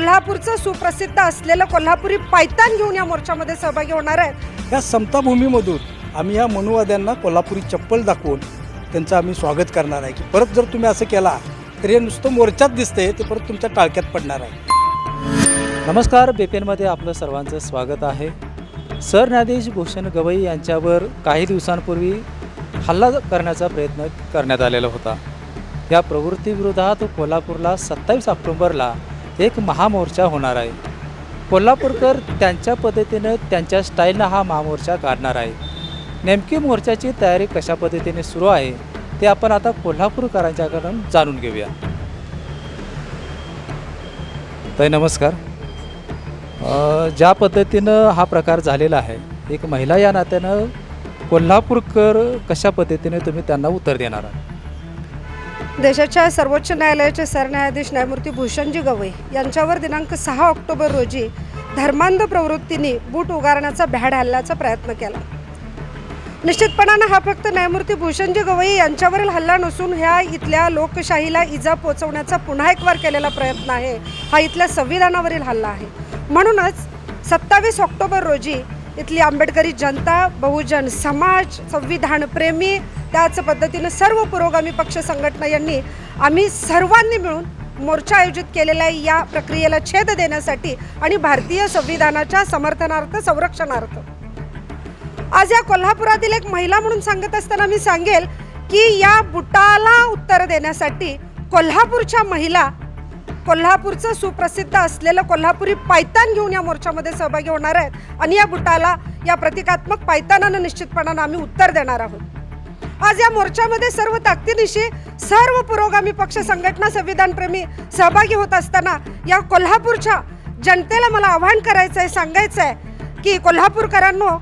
कोल्हापूरचं सुप्रसिद्ध असलेलं कोल्हापुरी पायतान घेऊन या मोर्चामध्ये सहभागी होणार आहेत. या समताभूमीमधून आम्ही या मनुवाद्यांना कोल्हापुरी चप्पल दाखवून त्यांचं आम्ही स्वागत करणार आहे. की परत जर तुम्ही असं केला तर हे नुसतं मोर्चात दिसतंय ते परत तुमच्या टाळक्यात पडणार आहे. नमस्कार बेपेनमध्ये आपलं सर्वांचं स्वागत आहे. सरन्यायाधीश भूषण गवई यांच्यावर काही दिवसांपूर्वी हल्ला करण्याचा प्रयत्न करण्यात आलेला होता. या प्रवृत्तीविरोधात कोल्हापूरला सत्तावीस ऑक्टोंबरला एक महामोर्चा होणार आहे. कोल्हापूरकर त्यांच्या पद्धतीनं त्यांच्या स्टाईलनं हा महामोर्चा काढणार आहे. नेमकी मोर्चाची तयारी कशा पद्धतीने सुरू आहे ते आपण आता कोल्हापूरकरांच्याकडून जाणून घेऊया. ताई नमस्कार. ज्या पद्धतीनं हा प्रकार झालेला आहे एक महिला या नात्यानं कोल्हापूरकर कशा पद्धतीने तुम्ही त्यांना उत्तर देणार आहात? देशाच्या सर्वोच्च न्यायालयाचे सरन्यायाधीश न्यायमूर्ती भूषणजी गवई यांच्यावर दिनांक सहा ऑक्टोबर रोजी धर्मांध प्रवृत्तीने बूट उगारण्याचा भ्याड हल्ल्याचा प्रयत्न केला. निश्चितपणानं हा फक्त न्यायमूर्ती भूषणजी गवई यांच्यावरील हल्ला नसून ह्या इथल्या लोकशाहीला इजा पोचवण्याचा पुन्हा एक वार केलेला प्रयत्न आहे हा इथल्या संविधानावरील हल्ला आहे. म्हणूनच सत्तावीस ऑक्टोबर रोजी इथली आंबेडकरी जनता बहुजन समाज संविधान प्रेमी त्याच पद्धतीनं सर्व पुरोगामी पक्ष संघटना यांनी आम्ही सर्वांनी मिळून मोर्चा आयोजित केलेला आहे या प्रक्रियेला छेद देण्यासाठी आणि भारतीय संविधानाच्या समर्थनार्थ संरक्षणार्थ. आज या कोल्हापुरातील एक महिला म्हणून सांगत असताना मी सांगेल की या बुटाला उत्तर देण्यासाठी कोल्हापूरच्या महिला कोल्हापूरचं सुप्रसिद्ध असलेलं कोल्हापुरी पायतान घेऊन या मोर्चामध्ये सहभागी होणार आहेत. आणि या बुटाला या प्रतिकात्मक पायतानानं निश्चितपणानं आम्ही उत्तर देणार आहोत. आज या मोर्चामध्ये सर्व ताकदीनिशी सर्व पुरोगामी पक्ष संघटना संविधानप्रेमी सहभागी होत असताना या कोल्हापूरच्या जनतेला मला आव्हान करायचं आहे सांगायचं आहे की कोल्हापूरकरांनो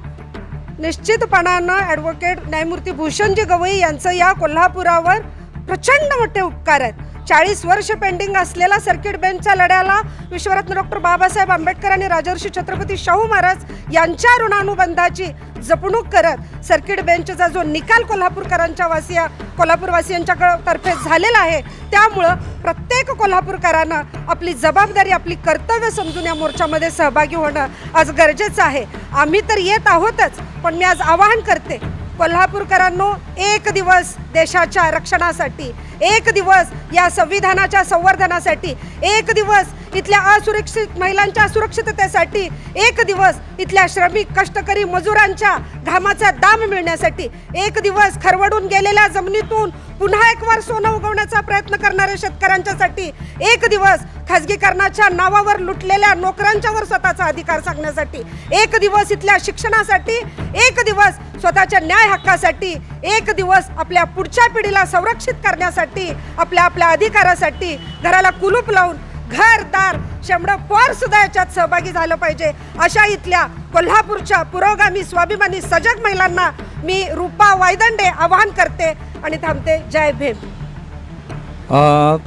निश्चितपणानं ॲडव्होकेट न्यायमूर्ती भूषणजी गवई यांचं या कोल्हापुरावर प्रचंड मोठे उपकार आहेत. चाळीस वर्ष पेंडिंग असलेला सर्किट बेंचच्या लढ्याला विश्वरत्न डॉक्टर बाबासाहेब आंबेडकर आणि राजर्षी छत्रपती शाहू महाराज यांच्या ऋणानुबंधाची जपणूक करत सर्किट बेंचचा जो निकाल कोल्हापूरकरांच्या वासिया कोल्हापूरवासियांच्या तर्फे झालेला आहे त्यामुळं प्रत्येक कोल्हापूरकरानं आपली जबाबदारी आपली कर्तव्य समजून या मोर्चामध्ये सहभागी होणं आज गरजेचं आहे. आम्ही तर येत आहोतच पण मी आज आवाहन करते कोल्हापूरकरांनो एक दिवस देशाच्या रक्षणासाठी एक दिवस या संविधानाच्या संवर्धनासाठी एक दिवस इथल्या असुरक्षित महिलांच्या सुरक्षिततेसाठी एक दिवस इथल्या श्रमिक कष्टकरी मजुरांच्या घामाचा दाम मिळण्यासाठी एक दिवस खरवडून गेलेल्या जमिनीतून पुन्हा एक वार सोनं उगवण्याचा प्रयत्न करणाऱ्या शेतकऱ्यांच्यासाठी एक दिवस खाजगीकरणाच्या नावावर लुटलेल्या नोकऱ्यांच्यावर स्वतःचा अधिकार सांगण्यासाठी एक दिवस इथल्या शिक्षणासाठी एक दिवस स्वतःच्या न्याय हक्कासाठी एक दिवस आपल्या पुढच्या पिढीला संरक्षित करण्यासाठी आपल्या आपल्या अधिकारासाठी घराला कुलूप लावून घरदार शेंबडं पोर सुद्धा याच्यात सहभागी झालं पाहिजे. अशा इथल्या कोल्हापूरच्या पुरोगामी स्वाभिमानी सजग महिलांना मी रूपा वायदंडे आवाहन करते आणि थांबते. जय भीम.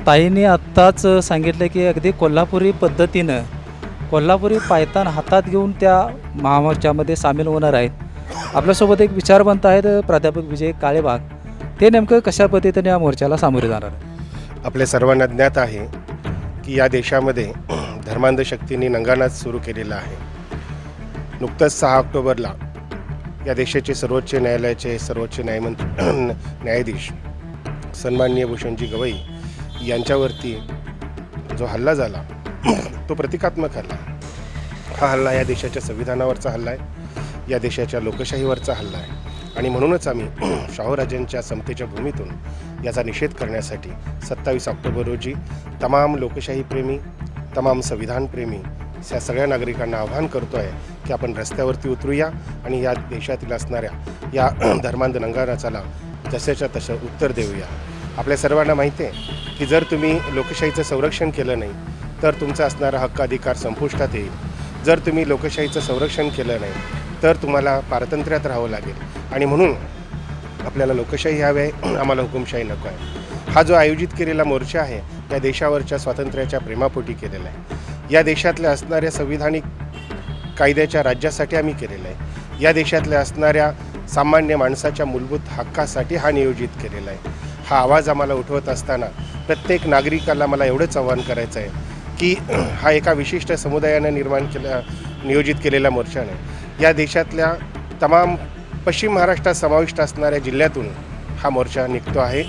ताईने आत्ताच सांगितलं की अगदी कोल्हापुरी पद्धतीनं कोल्हापुरी पायतान हातात घेऊन त्या महामोर्चामध्ये सामील होणार आहेत. आपल्यासोबत एक विचारवंत आहेत प्राध्यापक विजय काळेबाग. ते नेमकं कशा पद्धतीने या मोर्चाला सामोरे जाणार आपल्या सर्वांना ज्ञात आहे की या देशामध्ये धर्मांध शक्तींनी नंगानाच सुरू केलेला आहे. नुकतंच सहा ऑक्टोबरला या देशाचे सर्वोच्च न्यायालयाचे सर्वोच्च न्यायमंत्री न्यायाधीश सन्माननीय भूषणजी गवई यांच्यावरती जो हल्ला झाला तो प्रतिकात्मक हल्ला हा हल्ला या देशाच्या संविधानावरचा हल्ला आहे या देशाच्या लोकशाहीवरचा हल्ला आहे. आणि म्हणूनच आम्ही शाहूराजांच्या समतेच्या भूमीतून याचा निषेध करण्यासाठी सत्तावीस ऑक्टोबर रोजी तमाम लोकशाहीप्रेमी तमाम संविधानप्रेमी या सगळ्या नागरिकांना आव्हान करतो आहे की आपण रस्त्यावरती उतरूया आणि या देशातील असणाऱ्या या धर्मांध नंगाराचाला जशाच्या तसं उत्तर देऊया. आपल्या सर्वांना माहिती आहे की जर तुम्ही लोकशाहीचं संरक्षण केलं नाही तर तुमचा असणारा हक्क अधिकार संपुष्टात येईल. जर तुम्ही लोकशाहीचं संरक्षण केलं नाही तर तुम्हाला पारतंत्र्यात राहावं लागेल. आणि म्हणून आपल्याला लोकशाही हवी आहे आम्हाला हुकुमशाही नको आहे. हा जो आयोजित केलेला मोर्चा आहे या देशावरच्या स्वातंत्र्याच्या प्रेमापोटी केलेला आहे. या देशातल्या असणाऱ्या संविधानिक कायद्याच्या राज्यासाठी आम्ही केलेलं आहे. या देशातल्या असणाऱ्या सामान्य माणसाच्या मूलभूत हक्कासाठी हा नियोजित केलेला आहे. हा आवाज आम्हाला उठवत असताना प्रत्येक नागरिकाला मला एवढंच आव्हान करायचं आहे की हा एका विशिष्ट समुदायानं निर्माण केला नियोजित केलेला मोर्चा नाही. या देशातल्या तमाम पश्चिम महाराष्ट्रात समाविष्ट असणाऱ्या जिल्ह्यातून हा मोर्चा निघतो आहे.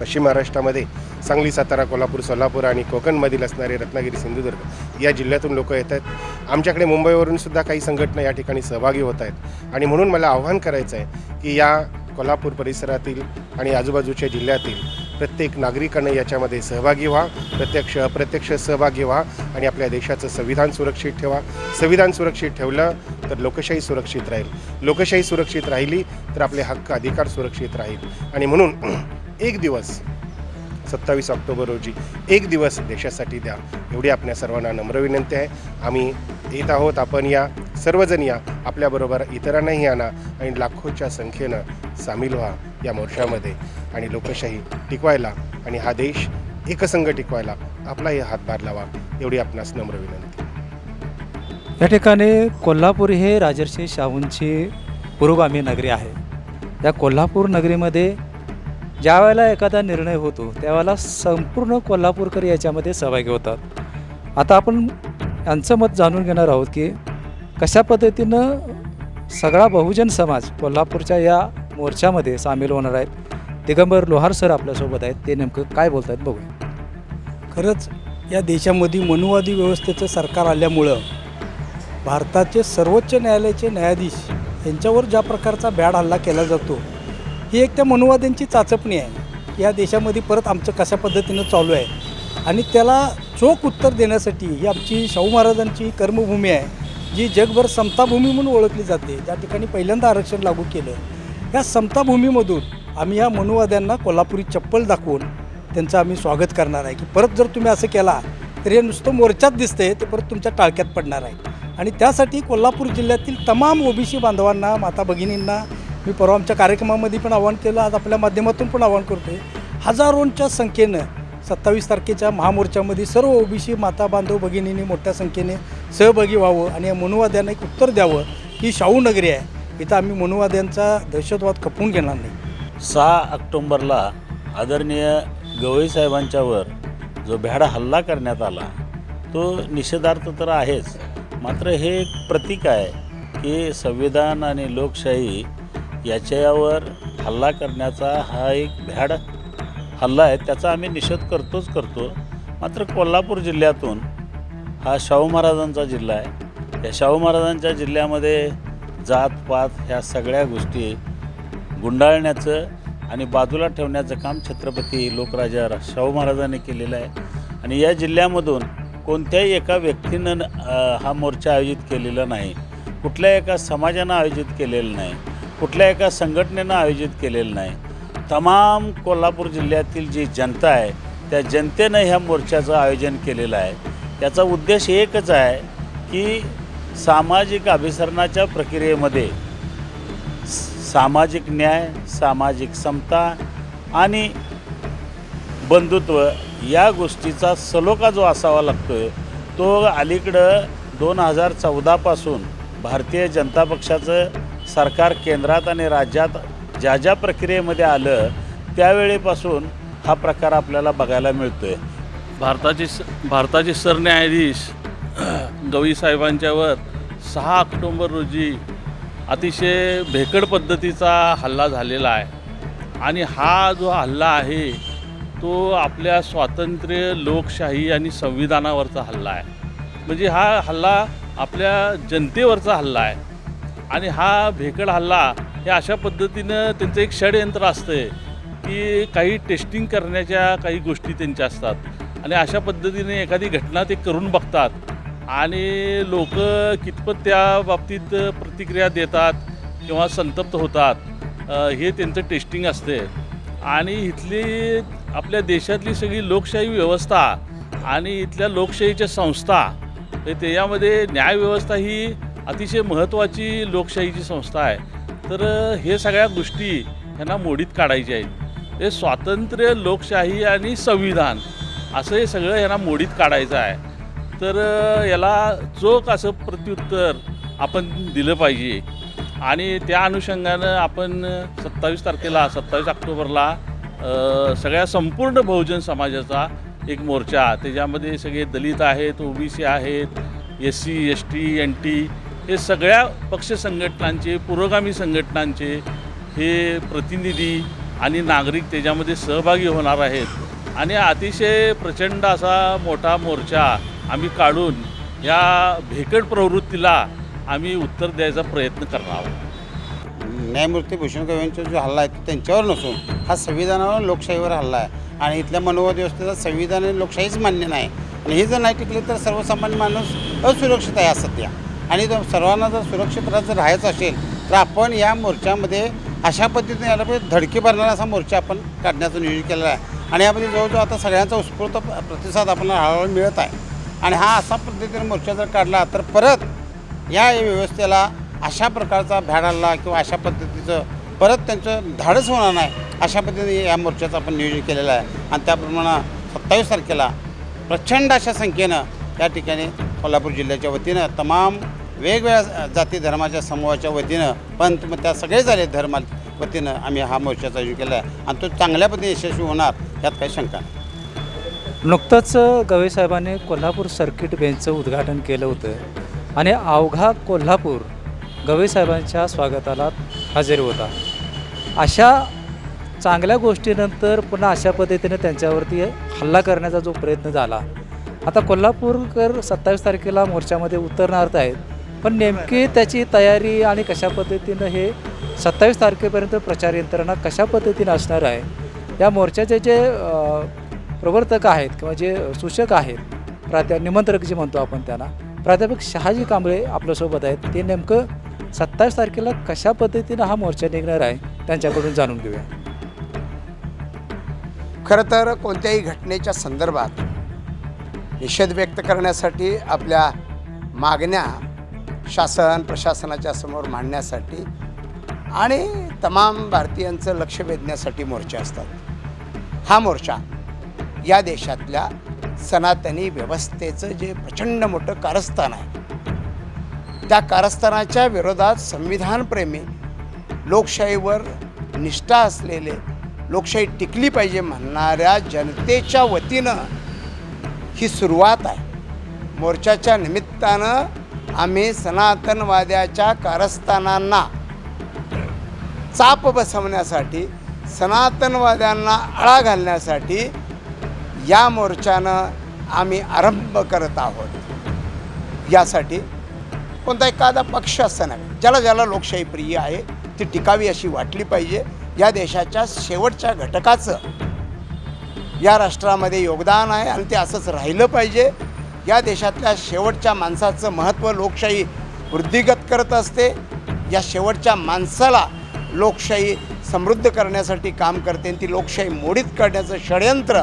पश्चिम महाराष्ट्रामध्ये सांगली सातारा कोल्हापूर सोलापूर आणि कोकणमधील असणारे रत्नागिरी सिंधुदुर्ग या जिल्ह्यातून लोक येत आहेत. आमच्याकडे मुंबईवरून सुद्धा काही संघटना या ठिकाणी सहभागी होत आहेत. आणि म्हणून मला आव्हान करायचं आहे की या कोल्हापूर परिसरातील आणि आजूबाजूच्या जिल्ह्यातील प्रत्येक नागरिकानं याच्यामध्ये सहभागी व्हा प्रत्यक्ष अप्रत्यक्ष सहभागी व्हा आणि आपल्या देशाचं संविधान सुरक्षित ठेवा. संविधान सुरक्षित ठेवलं तर लोकशाही सुरक्षित राहील. लोकशाही सुरक्षित राहिली तर आपले हक्क अधिकार सुरक्षित राहील. आणि म्हणून एक दिवस सत्तावीस ऑक्टोबर रोजी एक दिवस देशासाठी द्या. एवढी आपल्या सर्वांना नम्र विनंती आहे. आम्ही येत आहोत आपण या सर्वजण या आपल्याबरोबर इतरांनाही आणा आणि लाखोच्या संख्येनं सामील व्हा या मोर्चामध्ये. आणि लोकशाही टिकवायला आणि हा देश एकसंघ टिकवायला आपलाही हातभार लावा एवढी आपणास नम्र विनंती. या ठिकाणी कोल्हापूर हे राजर्षी शाहूंची पुरोगामी नगरी आहे. या कोल्हापूर नगरीमध्ये ज्यावेळेला एखादा निर्णय होतो त्यावेळेला संपूर्ण कोल्हापूरकर याच्यामध्ये सहभागी होतात. आता आपण यांचं मत जाणून घेणार आहोत की कशा पद्धतीनं सगळा बहुजन समाज कोल्हापूरच्या या मोर्चामध्ये सामील होणार आहेत दिगंबर लोहार सर आपल्यासोबत आहेत. ते नेमकं काय बोलत आहेत बघूया. खरंच या देशामध्ये मनुवादी व्यवस्थेचं सरकार आल्यामुळं भारताचे सर्वोच्च न्यायालयाचे न्यायाधीश यांच्यावर ज्या प्रकारचा भ्याड हल्ला केला जातो ही एक त्या मनुवाद्यांची चाचपणी आहे. या देशामध्ये परत आमचं कशा पद्धतीनं चालू आहे आणि त्याला चोख उत्तर देण्यासाठी ही आमची शाहू महाराजांची कर्मभूमी आहे जी जगभर समताभूमी म्हणून ओळखली जाते. ज्या ठिकाणी पहिल्यांदा आरक्षण लागू केलं या समताभूमीमधून आम्ही या मनुवाद्यांना कोल्हापुरी चप्पल दाखवून त्यांचं आम्ही स्वागत करणार आहे. की परत जर तुम्ही असं केला तर हे नुसतं मोर्चात दिसतंय ते परत तुमच्या टाळक्यात पडणार आहे. आणि त्यासाठी कोल्हापूर जिल्ह्यातील तमाम ओबीसी बांधवांना माता भगिनींना मी परवा आमच्या कार्यक्रमामध्ये पण आवाहन केलं आज आपल्या माध्यमातून पण आवाहन करतो आहे हजारोंच्या संख्येनं सत्तावीस तारखेच्या महामोर्चामध्ये सर्व ओबीसी माता बांधव भगिनींनी मोठ्या संख्येने सहभागी व्हावं आणि या मनुवाद्यांना एक उत्तर द्यावं ही शाहू नगरी आहे. इथं आम्ही मनुवाद्यांचा दहशतवाद खपवून घेणार नाही. सहा ऑक्टोंबरला आदरणीय गवई साहेबांच्यावर जो भ्याड हल्ला करण्यात आला तो निषेधार्थ तर आहेच. मात्र हे एक प्रतीक आहे की संविधान आणि लोकशाही याच्यावर हल्ला करण्याचा हा एक भ्याड हल्ला आहे त्याचा आम्ही निषेध करतोच करतो. मात्र कोल्हापूर जिल्ह्यातून हा शाहू महाराजांचा जिल्हा आहे. या शाहू महाराजांच्या जिल्ह्यामध्ये जात पात ह्या सगळ्या गोष्टी गुंडाळण्याचं आणि बाजूला ठेवण्याचं काम छत्रपती लोकराजा शाहू महाराजांनी केलेलं आहे. आणि या जिल्ह्यामधून कोणत्याही एका व्यक्तीनं हा मोर्चा आयोजित केलेला नाही. कुठल्या एका समाजानं आयोजित केलेलं नाही. कुठल्या एका संघटनेनं आयोजित केलेलं नाही. तमाम कोल्हापूर जिल्ह्यातील जी जनता आहे त्या जनतेनं ह्या मोर्चाचं आयोजन केलेलं आहे. त्याचा उद्देश एकच आहे की सामाजिक अभिसरणाच्या प्रक्रियेमध्ये सामाजिक न्याय सामाजिक समता आणि बंधुत्व या गोष्टीचा सलोखा जो असावा लागतो आहे तो अलीकडं दोन हजार चौदापासून भारतीय जनता पक्षाचं सरकार केंद्रात आणि राज्यात ज्या ज्या प्रक्रियेमध्ये आलं त्यावेळेपासून हा प्रकार आपल्याला बघायला मिळतो आहे भारताचे स भारताचे सरन्यायाधीश गवई साहेबांच्यावर सहा ऑक्टोंबर रोजी अतिशय भेकड पद्धतीचा हल्ला झालेला आहे. आणि हा जो हल्ला आहे तो आपल्या स्वातंत्र्य लोकशाही आणि संविधानावरचा हल्ला आहे. म्हणजे हा हल्ला आपल्या जनतेवरचा हल्ला आहे. आणि हा भेकड हल्ला हे अशा पद्धतीनं त्यांचं एक षडयंत्र असतं की काही टेस्टिंग करण्याच्या काही गोष्टी त्यांच्या असतात. आणि अशा पद्धतीने एखादी घटना ते करून बघतात. आणि लोक कितपत त्या बाबतीत प्रतिक्रिया देतात किंवा संतप्त होतात हे त्यांचं टेस्टिंग असते. आणि इथली आपल्या देशातली सगळी लोकशाही व्यवस्था आणि इथल्या लोकशाहीच्या संस्था हे त्याच्यामध्ये न्यायव्यवस्था ही अतिशय महत्त्वाची लोकशाहीची संस्था आहे. तर हे सगळ्या गोष्टी ह्यांना मोडीत काढायच्या आहेत. हे स्वातंत्र्य लोकशाही आणि संविधान असं हे सगळं ह्यांना मोडीत काढायचं आहे. तर याला चोख असं प्रत्युत्तर आपण दिलं पाहिजे. आणि त्या अनुषंगानं आपण सत्तावीस तारखेला सत्तावीस ऑक्टोबरला सगळ्या संपूर्ण बहुजन समाजाचा एक मोर्चा त्याच्यामध्ये सगळे दलित आहेत ओबीसी आहेत S C S T N T हे सगळ्या पक्ष संघटनांचे पुरोगामी संघटनांचे हे प्रतिनिधी आणि नागरिक त्याच्यामध्ये सहभागी होणार आहेत. आणि अतिशय प्रचंड असा मोठा मोर्चा आम्ही काढून या भेकड प्रवृत्तीला आम्ही उत्तर द्यायचा प्रयत्न करणार आहोत. न्यायमूर्ती भूषण गव यांचा जो हल्ला आहे तो त्यांच्यावर नसून हा संविधानावर लोकशाहीवर हल्ला आहे. आणि इथल्या मनोवाद व्यवस्थेचा संविधान आणि लोकशाहीच मान्य नाही. आणि हे जर नाही टिकले तर सर्वसामान्य माणूस असुरक्षित आहे सध्या आणि जर सर्वांना जर सुरक्षित राहत जर राहायचं असेल तर आपण या मोर्चामध्ये अशा पद्धतीने याला पाहिजे धडकी भरणारा असा मोर्चा आपण काढण्याचं नियोजन केलेला आहे. आणि यामध्ये जवळजवळ आता सगळ्यांचा उत्स्फूर्त प्रतिसाद आपल्याला हळूहळू मिळत आहे. आणि हा असा पद्धतीने मोर्चा जर काढला तर परत या व्यवस्थेला अशा प्रकारचा भ्याडाला किंवा अशा पद्धतीचं परत त्यांचं धाडस होणार नाही अशा पद्धतीने या मोर्चाचं आपण नियोजन केलेलं आहे. आणि त्याप्रमाणे सत्तावीस तारखेला प्रचंड अशा संख्येनं या ठिकाणी कोल्हापूर जिल्ह्याच्या वतीनं तमाम वेगवेगळ्या जाती धर्माच्या समूहाच्या वतीनं पंत मग त्या सगळे झाले धर्मा वतीनं आम्ही हा मोर्चाचा आयोजन केला आहे. आणि तो चांगल्या पद्धतीने यशस्वी होणार यात काही शंका नाही. नुकतंच गवई कोल्हापूर सर्किट बेंचचं उद्घाटन केलं होतं. आणि अवघा कोल्हापूर गवेसाहेबांच्या स्वागताला हजेर होता. अशा चांगल्या गोष्टीनंतर पुन्हा अशा पद्धतीने त्यांच्यावरती हल्ला करण्याचा जो प्रयत्न झाला. आता कोल्हापूरकर सत्तावीस तारखेला मोर्चामध्ये उतरणार आहेत पण नेमकी त्याची तयारी आणि कशा पद्धतीनं हे सत्तावीस तारखेपर्यंत प्रचार यंत्रणा कशा पद्धतीनं असणार आहे या मोर्चाचे जे प्रवर्तक आहेत किंवा जे सूचक आहेत प्राध्या निमंत्रक जे म्हणतो आपण त्यांना प्राध्यापक शहाजी कांबळे आपल्यासोबत आहेत. ते नेमकं सत्तावीस तारखेला कशा पद्धतीनं हा मोर्चा निघणार आहे त्यांच्याकडून जाणून घेऊया. खरं तर कोणत्याही घटनेच्या संदर्भात निषेध व्यक्त करण्यासाठी आपल्या मागण्या शासन प्रशासनाच्या समोर मांडण्यासाठी आणि तमाम भारतीयांचं लक्ष वेधण्यासाठी मोर्चे असतात. हा मोर्चा या देशातल्या सनातनी व्यवस्थेचं जे प्रचंड मोठं कारस्थान आहे. त्या कारस्थानाच्या विरोधात संविधानप्रेमी लोकशाहीवर निष्ठा असलेले लोकशाही टिकली पाहिजे म्हणणाऱ्या जनतेच्या वतीनं ही सुरुवात आहे. मोर्चाच्या निमित्तानं आम्ही सनातनवाद्याच्या कारस्थानांना चाप बसवण्यासाठी सनातनवाद्यांना आळा घालण्यासाठी या मोर्चानं आम्ही आरंभ करत आहोत. यासाठी कोणता एखादा पक्ष असं नाही. ज्याला ज्याला लोकशाही प्रिय आहे ती टिकावी अशी वाटली पाहिजे. या देशाच्या शेवटच्या घटकाचं या राष्ट्रामध्ये योगदान आहे आणि ते असंच राहिलं पाहिजे. या देशातल्या शेवटच्या माणसाचं महत्त्व लोकशाही वृद्धिगत करत असते. या शेवटच्या माणसाला लोकशाही समृद्ध करण्यासाठी काम करते आणि ती लोकशाही मोडीत करण्याचं षडयंत्र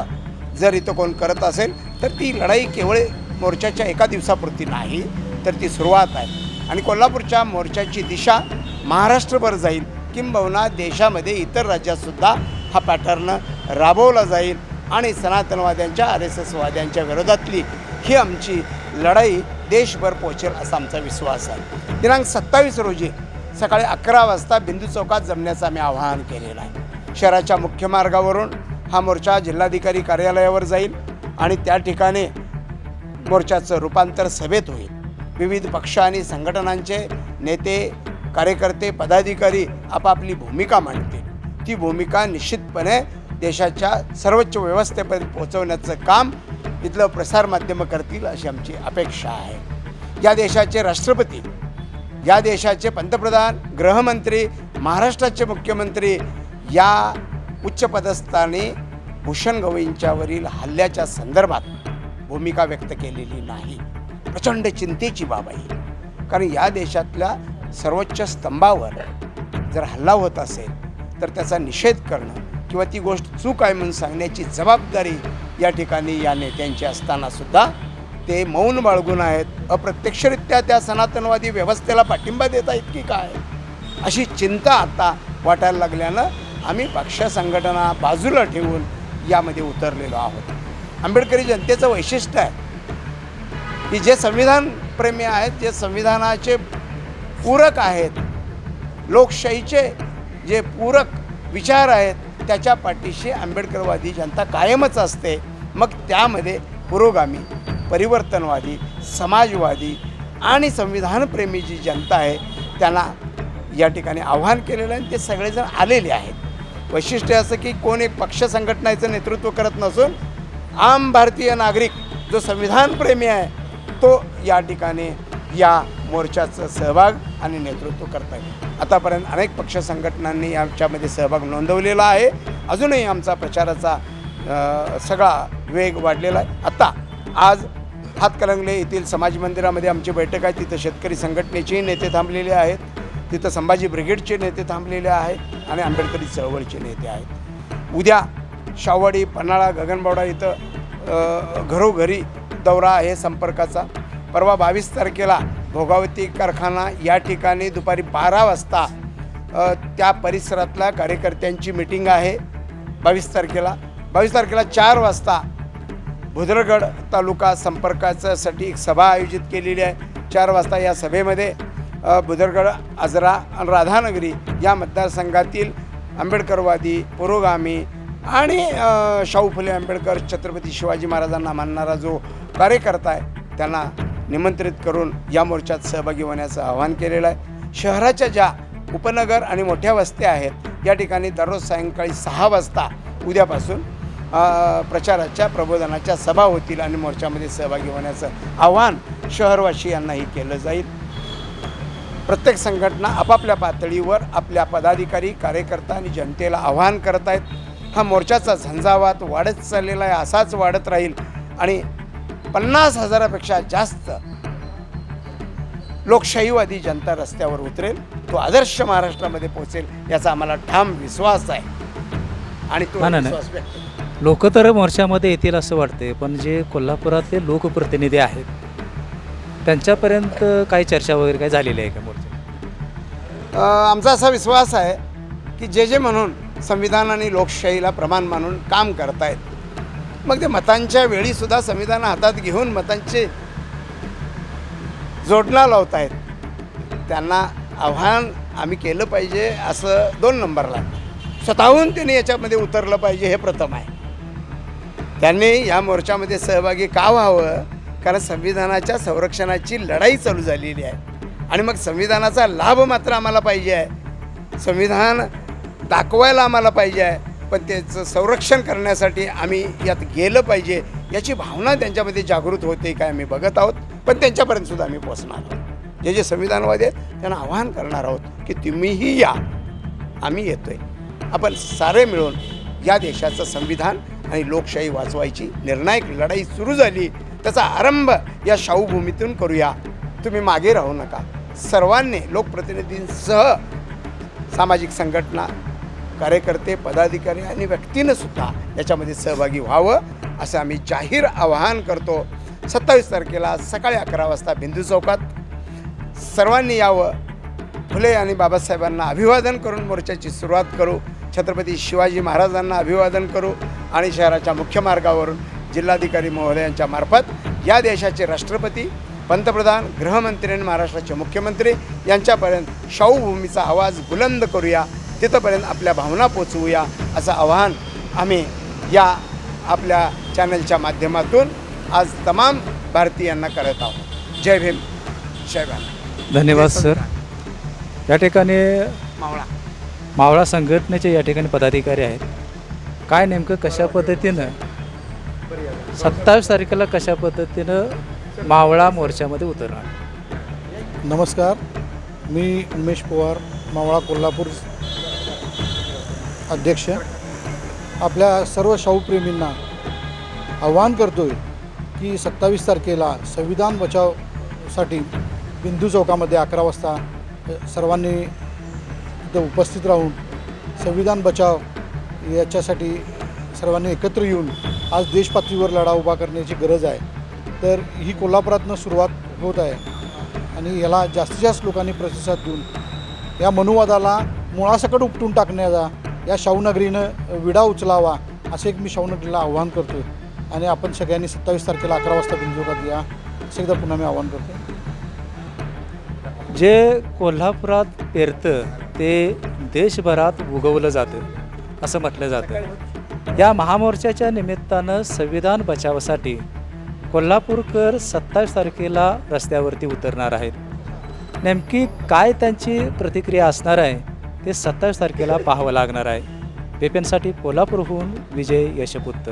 जर इथं कोण करत असेल तर ती लढाई केवळ मोर्चाच्या एका दिवसापुरती नाही तर ती सुरुवात आहे. आणि कोल्हापूरच्या मोर्चाची दिशा महाराष्ट्रभर जाईल. किंबहुना देशामध्ये इतर राज्यातसुद्धा हा पॅटर्न राबवला जाईल. आणि सनातनवाद्यांच्या आर एस एसवाद्यांच्या विरोधातली ही आमची लढाई देशभर पोहोचेल असा आमचा विश्वास आहे. दिनांक सत्तावीस रोजी सकाळी अकरा वाजता बिंदू चौकात जमण्याचं आम्ही आवाहन केलेलं आहे. शहराच्या मुख्य मार्गावरून हा मोर्चा जिल्हाधिकारी कार्यालयावर जाईल आणि त्या ठिकाणी मोर्चाचं रूपांतर सभेत होईल. विविध पक्ष आणि संघटनांचे नेते कार्यकर्ते पदाधिकारी आपापली भूमिका मांडतील. ती भूमिका निश्चितपणे देशाच्या सर्वोच्च व्यवस्थेपर्यंत पोहोचवण्याचं काम इथलं प्रसारमाध्यमं करतील अशी आमची अपेक्षा आहे. या देशाचे राष्ट्रपती या देशाचे पंतप्रधान गृहमंत्री महाराष्ट्राचे मुख्यमंत्री या उच्चपदस्थाने भूषण गवईंच्यावरील हल्ल्याच्या संदर्भात भूमिका व्यक्त केलेली नाही. प्रचंड चिंतेची बाब आहे. कारण या देशातल्या सर्वोच्च स्तंभावर जर हल्ला होत असेल तर त्याचा निषेध करणं किंवा ती गोष्ट चूक आहे म्हणून सांगण्याची जबाबदारी या ठिकाणी या नेत्यांची असतानासुद्धा ते मौन बाळगून आहेत. अप्रत्यक्षरित्या त्या सनातनवादी व्यवस्थेला पाठिंबा देत आहेत की काय? अशी चिंता आता वाटायला लागल्यानं आम्ही पक्ष संघटना बाजूला ठेवून यामध्ये उतरलेलो आहोत. आंबेडकरी जनतेचं वैशिष्ट्य आहे की जे संविधान प्रेमी आहेत जे संविधानाचे पूरक आहेत लोकशाहीचे जे पूरक विचार आहेत त्याच्या पाठीशी आंबेडकरवादी जनता कायमच असते. मग त्यामध्ये पुरोगामी परिवर्तनवादी समाजवादी आणि संविधानप्रेमी जी जनता आहे त्यांना या ठिकाणी आव्हान केलेलं आहे आणि ते सगळेजण आलेले आहेत. वैशिष्ट्य असं की कोण एक पक्ष संघटनेचं नेतृत्व करत नसून आम भारतीय नागरिक जो संविधानप्रेमी आहे तो या ठिकाणी या मोर्चाचं सहभाग आणि नेतृत्व करत आहे. आतापर्यंत अनेक पक्ष संघटनांनी आमच्यामध्ये सहभाग नोंदवलेला आहे. अजूनही आमचा प्रचाराचा सगळा वेग वाढलेला आहे. आत्ता आज हातकलंगले येथील समाज मंदिरामध्ये आमची बैठक आहे. तिथं शेतकरी संघटनेचेही नेते थांबलेले आहेत. तिथं संभाजी ब्रिगेडचे नेते थांबलेले आहेत आणि आंबेडकरी चळवळीचे नेते आहेत. उद्या शाववाडी पन्हाळा गगनबावडा इथं घरोघरी दौरा आहे संपर्काचा. परवा बावीस तारखेला भोगावती कारखाना या ठिकाणी दुपारी बारा वाजता त्या परिसरातल्या कार्यकर्त्यांची मिटिंग आहे बावीस तारखेला. बावीस तारखेला चार वाजता भुद्रगड तालुका संपर्काच्यासाठी एक सभा आयोजित केलेली आहे. चार वाजता या सभेमध्ये बुदरगड आजरा आणि राधानगरी या मतदारसंघातील आंबेडकरवादी पुरोगामी आणि शाहू फुले आंबेडकर छत्रपती शिवाजी महाराजांना मानणारा जो कार्यकर्ता आहे त्यांना निमंत्रित करून या मोर्चात सहभागी होण्याचं आवाहन केलेलं आहे. शहराच्या ज्या उपनगर आणि मोठ्या वस्त्या आहेत या ठिकाणी दररोज सायंकाळी सहा वाजता उद्यापासून प्रचाराच्या प्रबोधनाच्या सभा होतील आणि मोर्चामध्ये सहभागी होण्याचं आव्हान शहरवासियांनाही केलं जाईल. प्रत्येक संघटना आपापल्या पातळीवर आपल्या पदाधिकारी कार्यकर्ता आणि जनतेला आव्हान करत आहेत हा मोर्चाचा झंझावात वाढत चाललेला आहे असाच वाढत राहील आणि पन्नास हजारापेक्षा जास्त लोकशाहीवादी जनता रस्त्यावर उतरेल तो आदर्श महाराष्ट्रामध्ये पोहोचेल याचा आम्हाला ठाम विश्वास आहे आणि तो. विश्वास व्यक्त. लोक तर मोर्चामध्ये येतील असं वाटते पण जे कोल्हापुरातले लोकप्रतिनिधी आहेत त्यांच्यापर्यंत काही चर्चा वगैरे काही झालेली आहे का मोर्चा? आमचा असा विश्वास आहे की जे जे म्हणून संविधान आणि लोकशाहीला प्रमाण मानून काम करतायत मग ते मतांच्या वेळीसुद्धा संविधान हातात घेऊन मतांचे जोडणा लावतायत आहेत त्यांना आव्हान आम्ही केलं पाहिजे असं दोन नंबरला स्वतःहून त्यांनी याच्यामध्ये उतरलं पाहिजे हे प्रथम आहे. त्यांनी या मोर्चामध्ये सहभागी का व्हावं? कारण संविधानाच्या संरक्षणाची लढाई चालू झालेली आहे. आणि मग संविधानाचा लाभ मात्र आम्हाला पाहिजे आहे. संविधान दाखवायला आम्हाला पाहिजे आहे. पण त्याचं संरक्षण करण्यासाठी आम्ही यात गेलं पाहिजे याची भावना त्यांच्यामध्ये जागृत होते काय आम्ही बघत आहोत. पण त्यांच्यापर्यंतसुद्धा आम्ही पोचणार आहोत. जे जे संविधानवादी आहेत त्यांना आवाहन करणार आहोत की तुम्हीही या. आम्ही येतो आहे आपण सारे मिळून या देशाचं संविधान आणि लोकशाही वाचवायची निर्णायक लढाई सुरू झाली. त्याचा आरंभ या शाहूभूमीतून करूया. तुम्ही मागे राहू नका. सर्वांनी लोकप्रतिनिधींसह सामाजिक संघटना कार्यकर्ते पदाधिकारी आणि व्यक्तीनं सुद्धा याच्यामध्ये सहभागी व्हावं असं आम्ही जाहीर आवाहन करतो. सत्तावीस तारखेला सकाळी अकरा वाजता बिंदू चौकात सर्वांनी यावं. फुले आणि बाबासाहेबांना अभिवादन करून मोर्चाची सुरुवात करू. छत्रपती शिवाजी महाराजांना अभिवादन करू आणि शहराच्या मुख्य मार्गावरून जिल्हाधिकारी महोदयांच्या मार्फत या देशाचे राष्ट्रपती पंतप्रधान गृहमंत्री आणि महाराष्ट्राचे मुख्यमंत्री यांच्यापर्यंत शाहूभूमीचा आवाज बुलंद करूया. तिथंपर्यंत आपल्या भावना पोचवूया असं आवाहन आम्ही या आपल्या चॅनलच्या माध्यमातून आज तमाम भारतीयांना करत आहोत. जय भीम. जय भारत. धन्यवाद सर. या ठिकाणी मावळा. मावळा संघटनेचे या ठिकाणी पदाधिकारी आहेत. काय नेमकं कशा पद्धतीनं सत्तावीस तारखेला कशा पद्धतीनं मावळा मोर्चामध्ये उतरणार? नमस्कार मी उमेश पवार मावळा कोल्हापूर अध्यक्ष. आपल्या सर्व शाहूप्रेमींना आव्हान करतोय की सत्तावीस तारखेला संविधान बचावसाठी बिंदू चौकामध्ये अकरा वाजता सर्वांनी तिथं उपस्थित राहून संविधान बचाव याच्यासाठी सर्वांनी एकत्र येऊन आज देशपातळीवर लढा उभा करण्याची गरज आहे. तर ही कोल्हापुरातनं सुरुवात होत आहे. आणि याला जास्तीत जास्त लोकांनी प्रतिसाद देऊन या मनुवादाला मुळासकट उपटून टाकण्याचा या शाहूनगरीनं विडा उचलावा असे एक मी शाहूनगरीला आव्हान करतो आणि आपण सगळ्यांनी सत्तावीस तारखेला अकरा वाजता बिंदुकात या. असं एकदा पुन्हा मी आव्हान करतो जे कोल्हापुरात पेरतं ते देशभरात उगवलं जातं असं म्हटलं जातं. या महामोर्चाच्या निमित्तानं संविधान बचावासाठी कोल्हापूरकर सत्तावीस तारखेला रस्त्यावरती उतरणार आहेत. नेमकी काय त्यांची प्रतिक्रिया असणार आहे ते सत्तावीस तारखेला पाहावं लागणार आहे. पेपेनसाठी कोल्हापूरहून विजय यशपुत्त